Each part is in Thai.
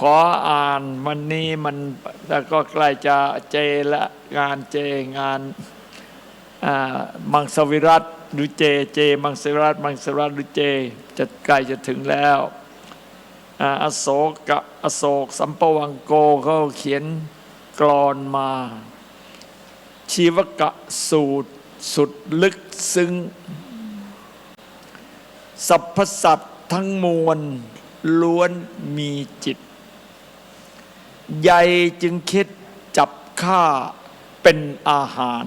ขออ่านวันนี้มันแล้วก็ใกล้จะเจละงานเจงานมังสวิรัตหรือเจเจ มังสวิรัตมังสวิรัตหรือเจจะใกล้จะถึงแล้วอโศกะอโศกสัมปวังโกเขาเขียนกรอนมา ชีวกะสูตรสุดลึกซึ้งสรรพสัตว์ทั้งมวลล้วนมีจิต ใหญ่จึงคิดจับข้าเป็นอาหาร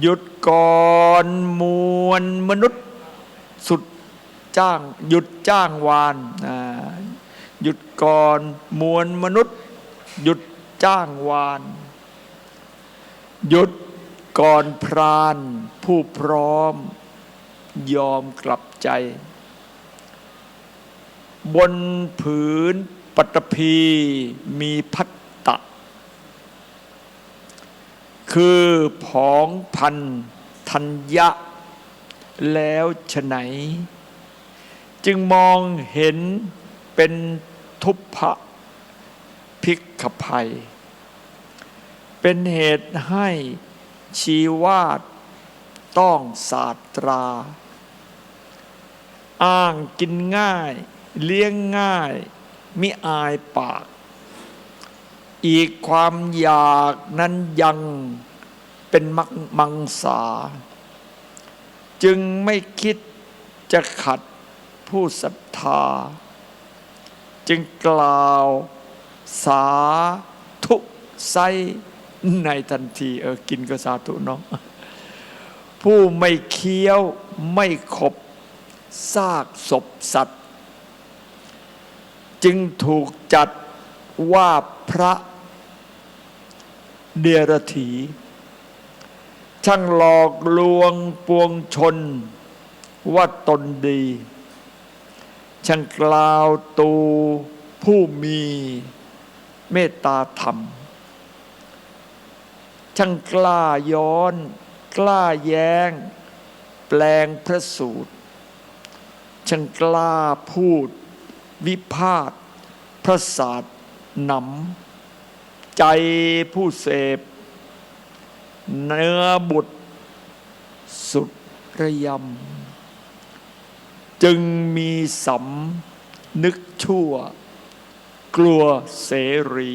หยุดก่อนมวลมนุษย์สุดจ้างหยุดจ้างวานหยุดก่อนมวลมนุษย์ หยุดจ้างวาน หยุดก่อนพรานผู้พร้อม ยอมกลับใจ บนผืน ปัตภีมีพัตตะ คือผองพันธัญญะ แล้วฉไหน จึงมองเห็นเป็นทุพพะพิกขภัย เป็นเหตุให้ชีวาดต้องศาสตรา อ้างกินง่าย เลี้ยงง่าย มิอายปาก อีกความอยากนั้นยังเป็นมักมังสา จึงไม่คิดจะขัดผู้ศรัทธา จึงกล่าวสาธุไซในทันทีเออกินก็สาธุเนาะผู้ไม่เคี้ยวไม่ขบซากศพสัตว์ จึงถูกจัดว่าพระเดรถี ช่างหลอกลวงปวงชนว่าตนดี ช่างกล่าวตูผู้มีเมตตาธรรม ช่างกล้าย้อน กล้าแย้ง แปลงพระสูตร ช่างกล้าพูด วิพาทพระศาสตร์นำใจผู้เสพ เนื้อบุตร สุดระยำ จึงมีสำนึกชั่ว กลัวเสรี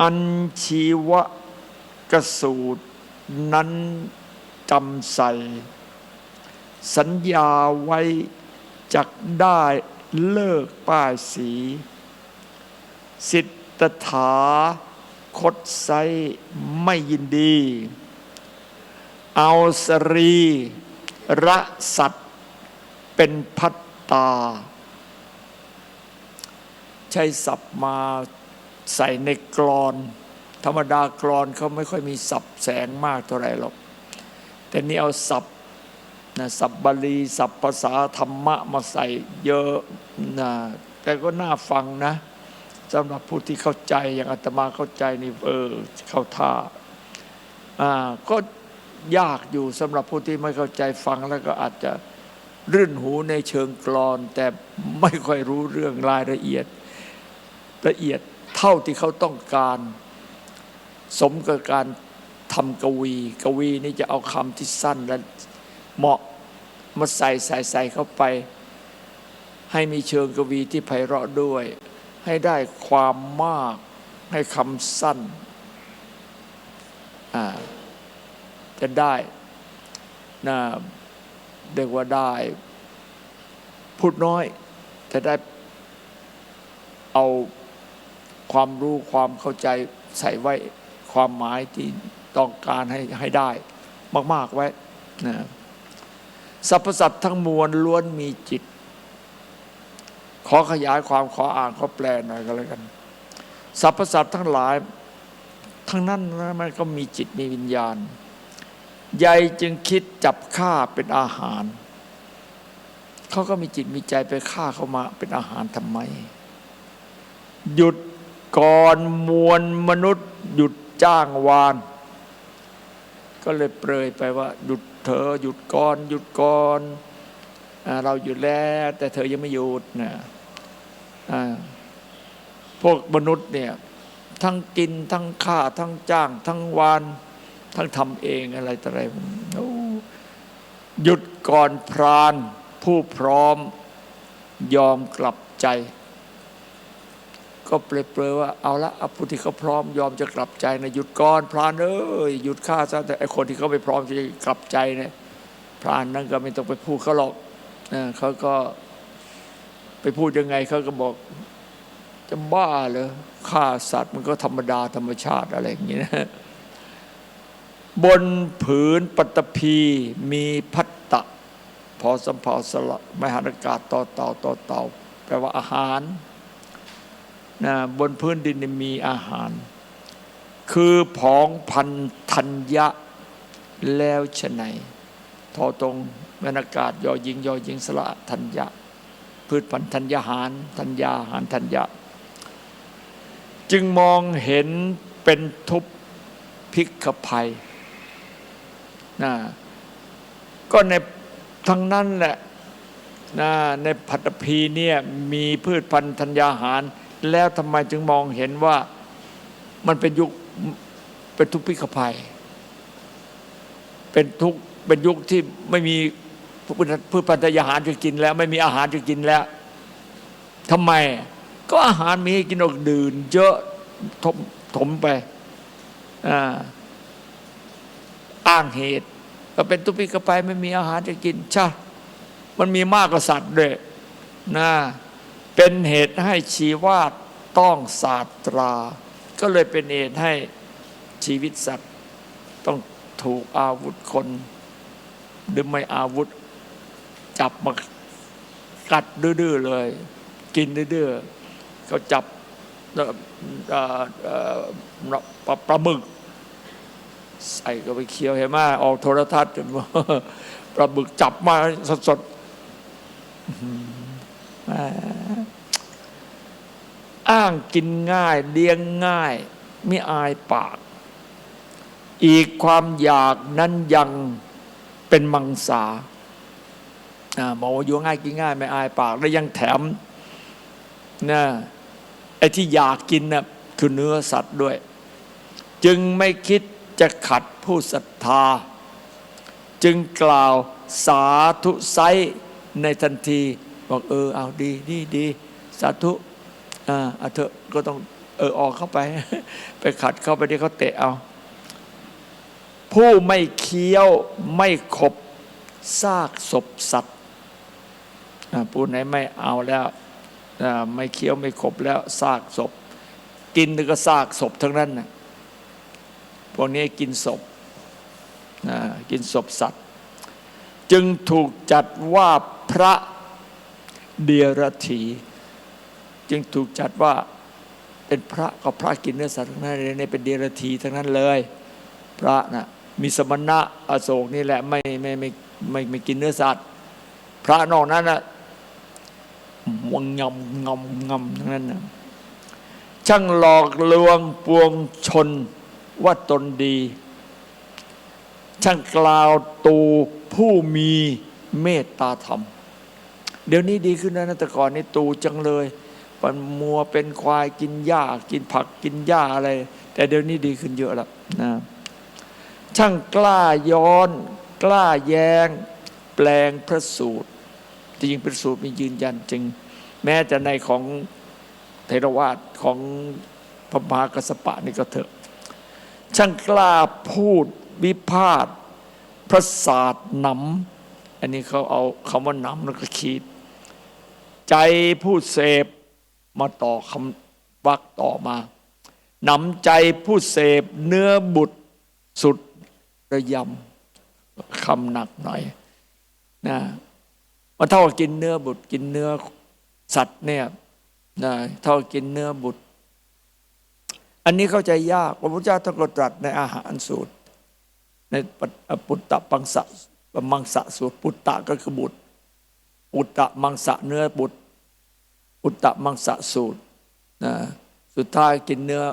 อันชีวะกสูตรนั้นจำใส่ สัญญาไว้ จักได้เลิกป้ายสี สิทธถาคดไซไม่ยินดี เอาสรีระสัตว์เป็นพัตตา ใช้ศัพท์มาใส่ในกรอน ธรรมดากรอนเขาไม่ค่อยมีศัพท์แสงมากเท่าไหร่หรอก แต่นี่เอาศัพท์ นะศัพท์บาลีศัพท์ภาษาธรรมะมาใส่เยอะนะแต่ก็น่าฟังนะสำหรับผู้ที่เข้าใจอย่างอาตมาเข้าใจนี่เออเข้าท่าอ่าก็ยากอยู่สำหรับผู้ที่ไม่เข้าใจฟังแล้วก็อาจจะรื่นหูในเชิงกรอน แต่ไม่ค่อยรู้เรื่องรายละเอียด ละเอียดเท่าที่เขาต้องการ สมกับการทำกวี กวีนี่จะเอาคำที่สั้นและ เหมาะมาใส่ใส่ใส่เข้าไป ให้มีเชิงกวีที่ไพเราะด้วย ให้ได้ความมากให้คำสั้นจะได้นะเรียกว่าได้ พูดน้อยแต่ได้เอาความรู้ความเข้าใจใส่ไว้ความหมายที่ต้องการให้ให้ได้ มาก ๆ ไว้นะ สรรพสัตว์ทั้งมวลล้วนมีจิต ขอขยายความขออ่านขอแปลหน่อยก็แล้วกันสรรพสัตว์ทั้งหลาย ทั้งนั้นนะมันก็มีจิตมีวิญญาณใหญ่จึงคิดจับฆ่าเป็นอาหาร เขาก็มีจิตมีใจไปฆ่าเขามาเป็นอาหารทำไม หยุดก่อนมวลมนุษย์ หยุดจ้างวาน ก็เลยเปรยไปว่า หยุดเธอหยุดก่อนหยุดก่อนเราหยุดแล้วแต่เธอยังไม่หยุดนะพวกมนุษย์เนี่ยทั้งกินทั้งฆ่าทั้งจ้าง ทั้งวานทั้งทำเองอะไรต่ออะไรหยุดก่อนพราน ผู้พร้อมยอมกลับใจ ก็เปรยๆว่าเอาละอาผู้ที่เขาพร้อมยอมจะกลับใจนะหยุดก่อนพรานเอ้ยหยุดฆ่าซะแต่ไอคนที่เขาไม่พร้อมจะกลับใจเนี่ยพรานนั่นก็ไม่ต้องไปพูดเขาหรอกนะเขาก็ไปพูดยังไงเขาก็บอกจะบ้าเหรอฆ่าสัตว์มันก็ธรรมดาธรรมชาติอะไรอย่างนี้นะบนผืนปัตภีมีพัตตะ พอสัมภาสละไมหันอากาศต่อเต่าต่อเต่าแปลว่าอาหาร นะบนพื้นดินมีอาหาร คือผองพันธัญญะแล้วชะไหนทอตรงบรรยากาศยอยิงยอยิงสละธัญญะ พืชพันธัญญาหารธัญญาหารธัญญะ จึงมองเห็นเป็นทุพพิกภัยนะก็ในทั้งนั้นแหละนะในพัตภีเนี่ยมีพืชพันธัญญาหาร แล้วทำไมจึงมองเห็นว่ามันเป็นยุคเป็นทุพพิกภัย เป็นทุกเป็นยุคที่ไม่มีพืชพันธุ์ธัญญาหารจะกินแล้ว ไม่มีอาหารจะกินแล้วทำไม ก็อาหารมีให้กินออกดื่น เยอะถมถมไปอ่าอ้างเหตุ ก็เป็นตุปิกภัยไม่มีอาหารจะกินใช่มันมีมากกว่าสัตว์ด้วยนะ เป็นเหตุให้ชีวาตต้องศาสตรา ก็เลยเป็นเหตุให้ชีวิตสัตว์ ต้องถูกอาวุธคน หรือไม่อาวุธ จับมากัดดื้อๆเลย กินดื้อๆเขาจับปปลาหมึก ใส่ก็ไปเคี้ยวเห็นไหมออกโทรทัศน์ปลาหมึกจับมาสดๆ อ้างกินง่ายเลี้ยงง่ายไม่อายปาก อีกความอยากนั้นยังเป็นมังสาบอกว่าอยู่ง่ายกินง่ายไม่อายปาก แล้วยังแถมนะไอ้ที่อยากกินน่ะคือเนื้อสัตว์ด้วย จึงไม่คิดจะขัดผู้ศรัทธา จึงกล่าวสาธุไซในทันที บอกเออเอาดีดีดีสาธุอ่าเอาเถอะก็ต้องเออออกเข้าไป ไปขัดเข้าไปที่เขาเตะเอา ผู้ไม่เคี้ยวไม่ขบซากศพสัตว์ผู้ไหนไม่เอาแล้วไม่เคี้ยวไม่ขบแล้วซากศพ กินนึกก็ซากศพทั้งนั้นนะพวกนี้กินศพกินศพสัตว์ จึงถูกจัดว่าพระ เดียรถีจึงถูกจัดว่าเป็นพระก็พระกินเนื้อสัตว์ทั้งนั้นเลยเนี่ยเป็นเดียรถีทั้งนั้นเลย พระนะมีสมณะอโศกนี่แหละไม่ไม่ไม่ไม่ไม่กินเนื้อสัตว์ พระนอกนั้นนะวังงำงำงำทั้งนั้นนะช่างหลอกลวงปวงชนว่าตนดี ช่างกล่าวตูผู้มีเมตตาธรรม เดี๋ยวนี้ดีขึ้นแล้วนะแต่ก่อนนี่ตูจังเลยมันมัวเป็นควายกินหญ้ากินผักกินหญ้าอะไร แต่เดี๋ยวนี้ดีขึ้นเยอะแล้วนะช่างกล้าย้อน กล้าแยง้ง แปลงพระสูตรจริงๆเป็นสูตรมียืนยันจริง แม้จะในของเทรวาสของพระมหากัสปะนี่ก็เถอะ ช่างกล้าพูดวิพาทพระศาสตร์หนำอันนี้เขาเอาคำว่าหนำแล้วก็ขีด ใจผู้เสพมาต่อคำวักต่อมานำใจผู้เสพเนื้อบุตรสุดระยำคำหนักหน่อยนะมันเท่ากินเนื้อบุตรกินเนื้อสัตว์เนี่ยนะเท่ากินเนื้อบุตร อันนี้เข้าใจยากพระพุทธเจ้าท่านก็ตรัสในอาหารสูตร ในปุตตะปังสะมังสะสูตร ปุตตะก็คือบุตรปุตตะมังสะเนื้อบุตร ปุตตะมังสะสูตรนะสุดท้ายกินเนื้อ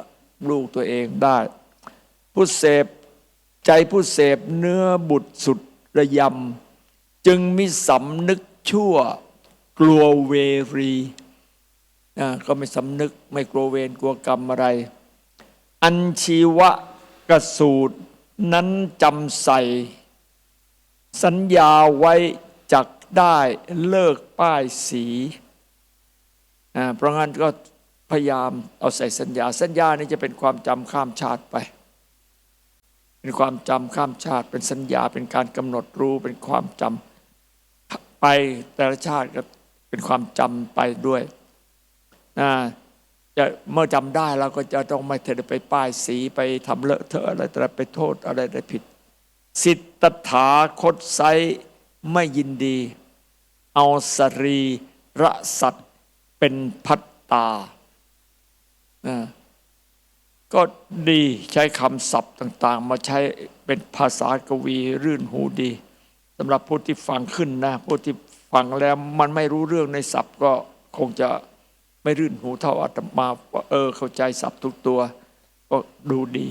ลูกตัวเองได้ ผู้เสพใจผู้เสพเนื้อบุตรสุดระยำ จึงมีสำนึกชั่วกลัวเวรีอ่าก็ไม่สำนึกไม่กลัวเวรกลัวกรรมอะไร อันชีวะกระสูตรนั้นจำใส่ สัญญาไว้จักได้เลิกป้ายสี เพราะงั้นก็พยายามเอาใส่สัญญา สัญญานี่จะเป็นความจำข้ามชาติไป เป็นความจำข้ามชาติ เป็นสัญญา เป็นการกำหนดรู้ เป็นความจำไปแต่ละชาติก็เป็นความจำไปด้วยนะจะเมื่อจำได้เราก็จะต้องไม่เทไปป้ายสีไปทำเลอะเทอะอะไรแต่ไปโทษอะไรได้ผิด สิทธถาคตไซไม่ยินดี เอาสรีระสัตว เป็นพัตตา ก็ดีใช้คำศัพท์ต่าง ๆ มาใช้เป็นภาษากวีรื่นหูดีสำหรับผู้ที่ฟังขึ้นนะผู้ที่ฟังแล้วมันไม่รู้เรื่องในศัพท์ก็คงจะไม่รื่นหูเท่าอาตมาเออเข้าใจศัพท์ทุกตัว ก็ดูดี